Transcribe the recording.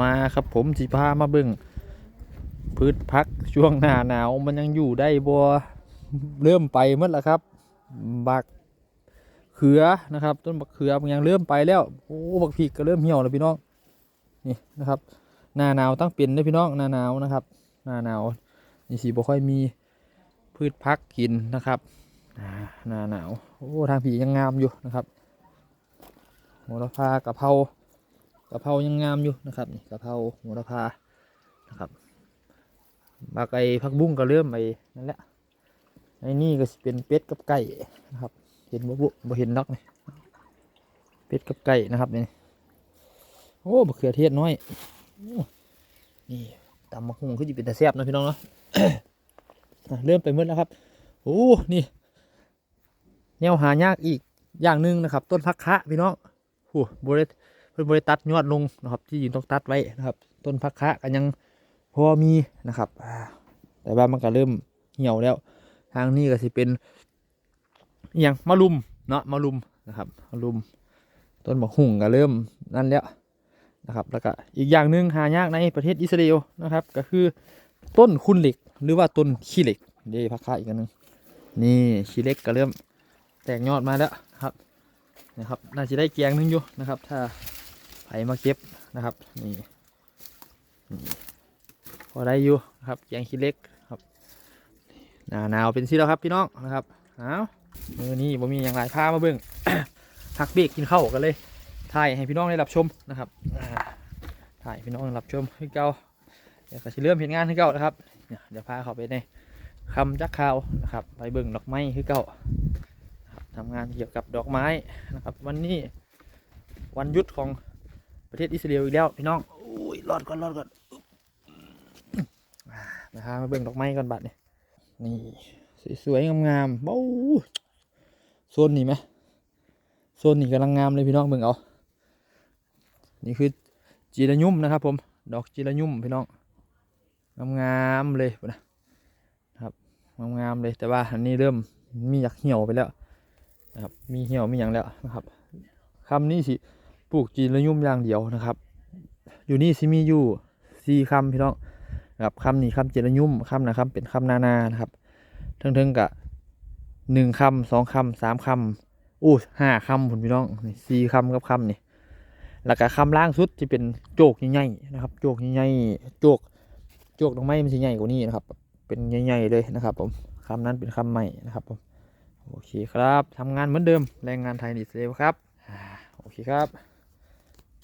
มาครับผมสิพามาเบิ่งพืชพักช่วงหน้าหนาวมันยังอยู่ได้บ่เริ่มไปหมดแล้วครับ บักเขือนะครับ ต้นบักเขือมันยังเริ่มไปแล้วโอ้บักพริกก็เริ่มเหี่ยวแล้วพี่น้องนี่นะครับหน้าหนาวตั้งเป็นเด้พี่น้องหน้าหนาวนะครับ หน้าหนาวนี่สิบ่ค่อยมีพืชพักกินนะครับหน้าหนาวโอ้ทางผียังงามอยู่นะครับโหระพากะเพรา กะเพรายังงามอยู่นะครับนี่กะเพราโหระพานะครับบาไก่ผักบุ้งก็เริ่มไปนั่นแหละไอ้นี่ก็เป็นเป็ดกับไก่นะครับ เห็นบ่บุบ่เห็นนักนี่เป็ดกับไก่นะครับนี่โอ้มะเขือเทศน้อยอนี่ตำมะฮุงคือจะเป็นตาแซบนะพี่น้องเนาะเริ่มไปหมืดแล้วครับโอ้นี่แนวหายากอีกอย่างหนึ่งนะครับ ต้นพักคะพี่น้องโอ้บริ เพิ่นบริตัดยอดลงนะครับ ที่ยินต้องตัดไว้นะครับ ต้นพักคะก็ยังพอมีนะครับ แต่ว่ามันก็เริ่มเหี่ยวแล้ว ทางนี้ก็สิเป็นอย่างมะลุมเนาะมะลุมนะครับมะลุม ต้นมะหุ่งก็เริ่มนั่นแล้วนะครับ แล้วก็อีกอย่างหนึ่งหายากในประเทศอิสราเอลนะครับ ก็คือต้นคุณเหล็กหรือว่าต้นขี้เหล็กเดี๋ยวพักค่าอีกอันหนึงนี่ขี้เหล็กก็เริ่มแตกยอดมาแล้วนะครับนะครับน่าจะได้แกงหนึงอยู่นะครับ ถ้า ไผมาเก็บนะครับนี่พอได้อยู่นะครับแกงขี้เล็กครับหนาหนาวเป็นสิแล้วครับพี่น้องนะครับเอามือนี้ผมมีอย่างไรพามาเบิ่งพักเบรกกินข้าวกันเลยถ่ายให้พี่น้องได้รับชมนะครับถ่ายพี่น้องได้รับชมให้เก่าเดี๋ยวก็จะเริ่มเห็นงานให้เก่านะครับเดี๋ยวพาเขาไปในคำจักข่าวนะครับ ไปเบิ่งดอกไม้ให้เก่าทำงานเกี่ยวกับดอกไม้นะครับ วันนี้วันหยุดของ ประเทศอิสราเอลอีกแล้วพี่น้องอุ้ยรอดก่อนรอดก่อนนะครับมาเบิ่งดอกไม้ก่อนบัดนี่นี่สวยๆงามๆบ้าโซนนี่ไหมโซนนี่กำลังงามเลยพี่น้องเบิ่งเอา นี่คือจีระยุ่มนะครับ ผม ดอกจีระยุ่มพี่น้องงามๆเลยนะครับงามๆเลยแต่ว่าอันนี้เริ่มมีอยากเหี่ยวไปแล้วนะครับ มีเหี่ยวมีอย่างแล้วนะครับคำนี้สิ ปลูกจีระยุ่มอย่างเดียวนะครับ อยู่นี่สิมีอยู่สี่คำพี่น้องนะครับคำนี้คำเจริญยุ่มคำนะครับ เป็นคำนานานะครับเทิงๆกับหนึ่งคำสองคำสามคำอู้ห้าคำผมพี่น้องสี่คำกับคำนี่แล้วก็คำล่างสุดจะเป็นโจกใหญ่ๆนะครับ โจกใหญ่ๆโจกโจกดอกไม้มันจะใหญ่กว่านี้นะครับ เป็นใหญ่ๆเลยนะครับ ผมคำนั้นเป็นคำใหม่นะครับผมโอเคครับทำงานเหมือนเดิมแรงงานไทยนิสเซลครับโอเคครับ